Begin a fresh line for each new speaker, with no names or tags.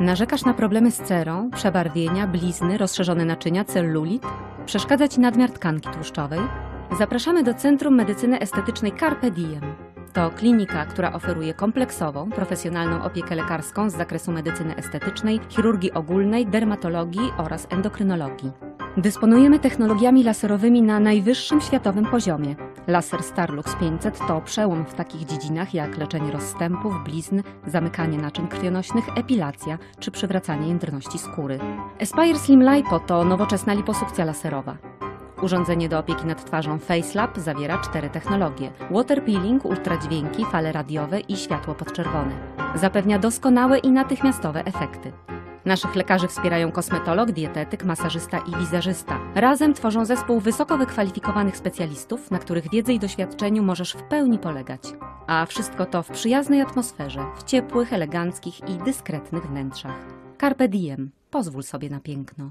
Narzekasz na problemy z cerą, przebarwienia, blizny, rozszerzone naczynia, cellulit? Przeszkadza Ci nadmiar tkanki tłuszczowej? Zapraszamy do Centrum Medycyny Estetycznej Carpe Diem. To klinika, która oferuje kompleksową, profesjonalną opiekę lekarską z zakresu medycyny estetycznej, chirurgii ogólnej, dermatologii oraz endokrynologii. Dysponujemy technologiami laserowymi na najwyższym światowym poziomie. Laser Starlux 500 to przełom w takich dziedzinach jak leczenie rozstępów, blizn, zamykanie naczyń krwionośnych, epilacja czy przywracanie jędrności skóry. Aspire Slim Lipo to nowoczesna liposukcja laserowa. Urządzenie do opieki nad twarzą FaceLab zawiera cztery technologie: water peeling, ultradźwięki, fale radiowe i światło podczerwone. Zapewnia doskonałe i natychmiastowe efekty. Naszych lekarzy wspierają kosmetolog, dietetyk, masażysta i wizeżysta. Razem tworzą zespół wysoko wykwalifikowanych specjalistów, na których wiedzy i doświadczeniu możesz w pełni polegać. A wszystko to w przyjaznej atmosferze, w ciepłych, eleganckich i dyskretnych wnętrzach. Carpe diem. Pozwól sobie na piękno.